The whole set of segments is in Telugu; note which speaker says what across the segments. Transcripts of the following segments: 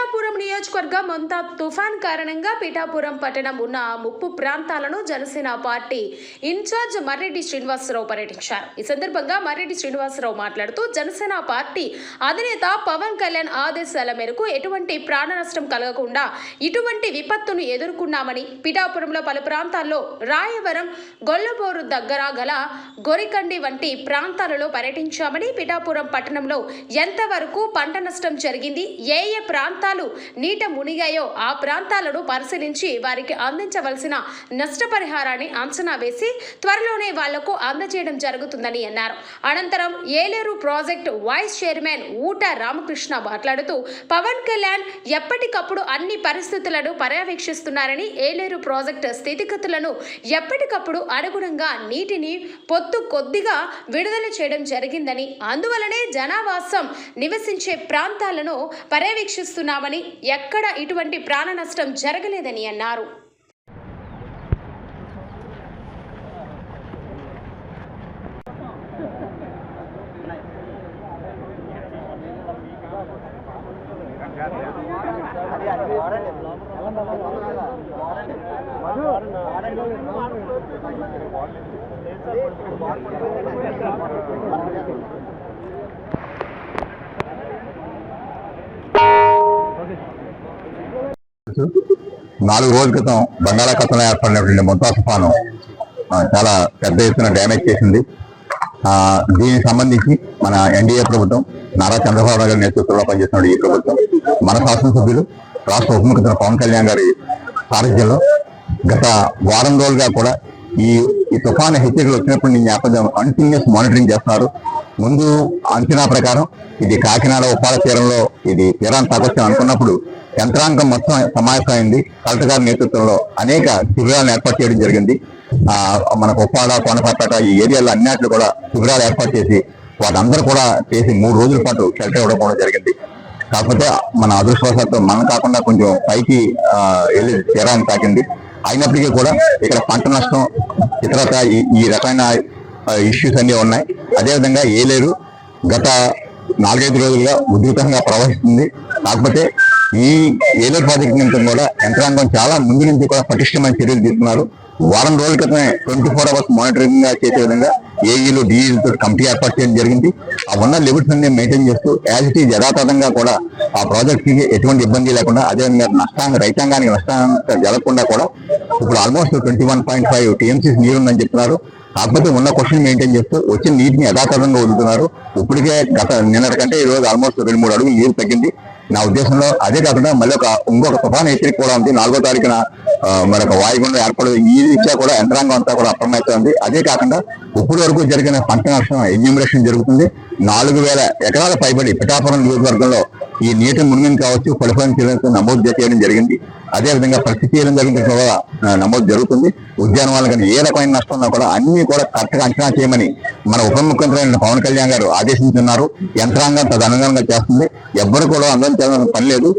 Speaker 1: పిఠాపురం నియోజకవర్గం మొంతా తుఫాన్ కారణంగా పిఠాపురం పట్టణం ఉన్న ముప్పు ప్రాంతాలను జనసేన పార్టీ ఇన్ఛార్జ్ మర్రెడ్డి శ్రీనివాసరావు పర్యటించారు. ఈ సందర్భంగా మర్రెడ్డి శ్రీనివాసరావు మాట్లాడుతూ జనసేన పార్టీ అధినేత పవన్ కళ్యాణ్ ఆదేశాల మేరకు ఎటువంటి ప్రాణ నష్టం కలగకుండా ఇటువంటి విపత్తును ఎదుర్కొన్నామని పిఠాపురంలో పలు ప్రాంతాల్లో రాయవరం గొల్లబోరు దగ్గర గల గొరికండి వంటి ప్రాంతాలలో పర్యటించామని పిఠాపురం పట్టణంలో ఎంతవరకు పంట నష్టం జరిగింది ఏ ఏ ప్రాంతాలు నీట మునిగాయో ఆ ప్రాంతాలను పరిశీలించి వారికి అందించవలసిన నష్టపరిహారాన్ని అంచనా వేసి త్వరలోనే వాళ్ళకు అందజేయడం జరుగుతుందని అన్నారు. అనంతరం ఏలేరు ప్రాజెక్టు వైస్ చైర్మన్ ఊట రామకృష్ణ మాట్లాడుతూ పవన్ కళ్యాణ్ ఎప్పటికప్పుడు అన్ని పరిస్థితులను పర్యవేక్షిస్తున్నారని ఏలేరు ప్రాజెక్టు స్థితిగతులను ఎప్పటికప్పుడు అనుగుణంగా నీటిని పొత్తు కొద్దిగా విడుదల చేయడం జరిగిందని అందువలనే జనావాసం నివసించే ప్రాంతాలను పర్యవేక్షిస్తున్నామని ఎక్కడ ఇటువంటి ప్రాణ నష్టం జరగలేదని అన్నారు.
Speaker 2: నాలుగు రోజుల క్రితం బంగాళాఖాతంలో ఏర్పడినటువంటి మొంతా తుఫాను చాలా పెద్ద ఎత్తున డ్యామేజ్ చేసింది. ఆ, దీనికి సంబంధించి మన ఎన్డీఏ ప్రభుత్వం నారా చంద్రబాబు నాయుడు గారి నేతృత్వంలో పనిచేస్తున్న ఈ ప్రభుత్వం మన శాసనసభ్యులు రాష్ట్ర ఉప ముఖ్యమంత్రి పవన్ కళ్యాణ్ గారి సారథ్యంలో గత వారం రోజులుగా కూడా ఈ ఈ తుఫాను హెచ్చరికలు వచ్చినప్పుడు నేను జ్ఞాపకం కంటిన్యూస్ మానిటరింగ్ చేస్తున్నారు. ముందు అంచనా ప్రకారం ఇది కాకినాడ ఉప్పాడ తీరంలో ఇది తీరాన్ని తాకొచ్చాం అనుకున్నప్పుడు యంత్రాంగం మొత్తం సమావేశమైంది. కలెక్టర్ గారి నేతృత్వంలో అనేక శిబిరాలను ఏర్పాటు చేయడం జరిగింది. ఆ మనకు ఉప్పాడ కొండపేట ఈ ఏరియాలో అన్నింటిలో కూడా శిబిరాలు ఏర్పాటు చేసి వాటందరూ కూడా చేసి మూడు రోజుల పాటు షెల్టర్ ఇవ్వడం కూడా జరిగింది. కాకపోతే మన అదృష్టవశాత్తు మనం కాకుండా కొంచెం పైకి వెళ్ళి తీరాన్ని తాకింది. అయినప్పటికీ కూడా ఇక్కడ పంట నష్టం ఇతరత ఈ రకమైన ఇష్యూస్ అన్నీ ఉన్నాయి. అదేవిధంగా ఏలేరు గత నాలుగైదు రోజులుగా ఉధృతంగా ప్రవహిస్తుంది. కాకపోతే ఈ ఏలేరు ప్రాజెక్ట్ నుంచి కూడా యంత్రాంగం చాలా ముందు నుంచి కూడా పటిష్టమైన చర్యలు తీసుకున్నారు. వారం రోజుల క్రితమే ట్వంటీ ఫోర్ అవర్స్ మానిటరింగ్ చేసే విధంగా ఏఈలు డిఈలతో కమిటీ ఏర్పాటు చేయడం జరిగింది. ఆ ఉన్న లిమిట్స్ అన్ని మెయింటైన్ చేస్తూ యాజ్ ఇట్ ఈజ్ యథాతథంగా కూడా ఆ ప్రాజెక్ట్కి ఎటువంటి ఇబ్బంది లేకుండా అదేవిధంగా నష్టాన్ని రైతాంగానికి నష్టాన్ని జరగకుండా కూడా ఇప్పుడు almost twenty one point five TMCs నీరుందని చెప్తున్నారు. కాకపోతే ఉన్న క్వశ్చన్ మెయింటైన్ చేస్తూ వచ్చిన నీటిని యథాతథంగా వదులుతున్నారు. ఇప్పటికే గత నిన్నటి కంటే ఈ రోజు ఆల్మోస్ట్ రెండు మూడు అడుగులు నీరు తగ్గింది. నా ఉద్దేశంలో అదే కాకుండా మళ్ళీ ఒక ఇంకొక తుఫాన్ హెచ్చరిక కూడా ఉంది. నాలుగో తారీఖున మరొక వాయుగుండం ఏర్పడదు ఈ రీత్యా కూడా యంత్రాంగం అంతా కూడా అప్రమత్తం ఉంది అదే కాకుండా ఇప్పటి వరకు జరిగిన పంట నష్టం ఎన్యూమరేషన్ జరుగుతుంది. నాలుగు వేల ఎకరాల పైబడి పిఠాపురం నియోజకవర్గంలో ఈ నీటి మునిగిన కావచ్చు ఫలిఫలం చేయడానికి నమోదు చేయడం జరిగింది. అదే విధంగా ప్రతి చేయడం జరిగిన కూడా నమోదు జరుగుతుంది. ఉద్యానవాళ్ళు కానీ ఏ రకమైన నష్టం ఉన్నా కూడా అన్ని కూడా కరెక్ట్గా అంచనా చేయమని మన ఉప ముఖ్యమంత్రి పవన్ కళ్యాణ్ గారు ఆదేశించున్నారు. యంత్రాంగం తదనుగుణంగా చేస్తుంది. ఎవ్వరు కూడా అందరం చేయాలని పని లేదు.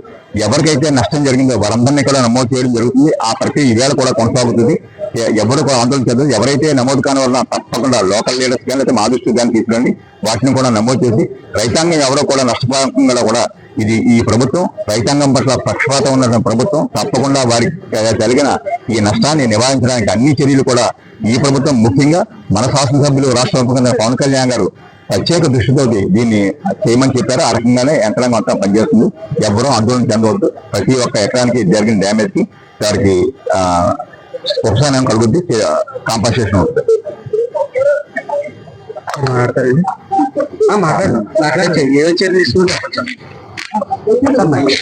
Speaker 2: ఎవరికైతే నష్టం జరిగిందో వారందరినీ కూడా నమోదు చేయడం జరుగుతుంది. ఆ ప్రక్రియ ఈవేళ కూడా కొనసాగుతుంది. ఎవరు కూడా ఆందోళన చేయదు ఎవరైతే నమోదు కాని వాళ్ళ తప్పకుండా లోకల్ లీడర్స్ కానీ లేదా మా దృష్టికి కానీ తీసుకురండి. వాటిని కూడా నమోదు చేసి రైతాంగం ఎవరో కూడా నష్టపోకుండా కూడా ఇది ఈ ప్రభుత్వం రైతాంగం పట్ల పక్షపాతం ఉన్న ప్రభుత్వం తప్పకుండా వారికి జరిగిన ఈ నష్టాన్ని నివారించడానికి అన్ని చర్యలు కూడా ఈ ప్రభుత్వం ముఖ్యంగా మన శాసనసభ్యులు రాష్ట్ర ముఖ్యమంత్రి పవన్ కళ్యాణ్ గారు ప్రత్యేక దృష్టితో దీన్ని చేయమని చెప్పారు. ఆ రకంగానే యంత్రాంగం అంతా పనిచేస్తుంది. ఎవరూ ఆందోళన చెందవద్దు. ప్రతి ఒక్క ఎకరానికి జరిగిన డ్యామేజ్కి వారికి ఆ, ఉపశమనం కలుగుద్ది. కాంపన్సేషన్ అవుతుంది
Speaker 3: మాట్లాడండి మాట్లాడు ఏ చర్య తీసుకుంటే? చెప్పండి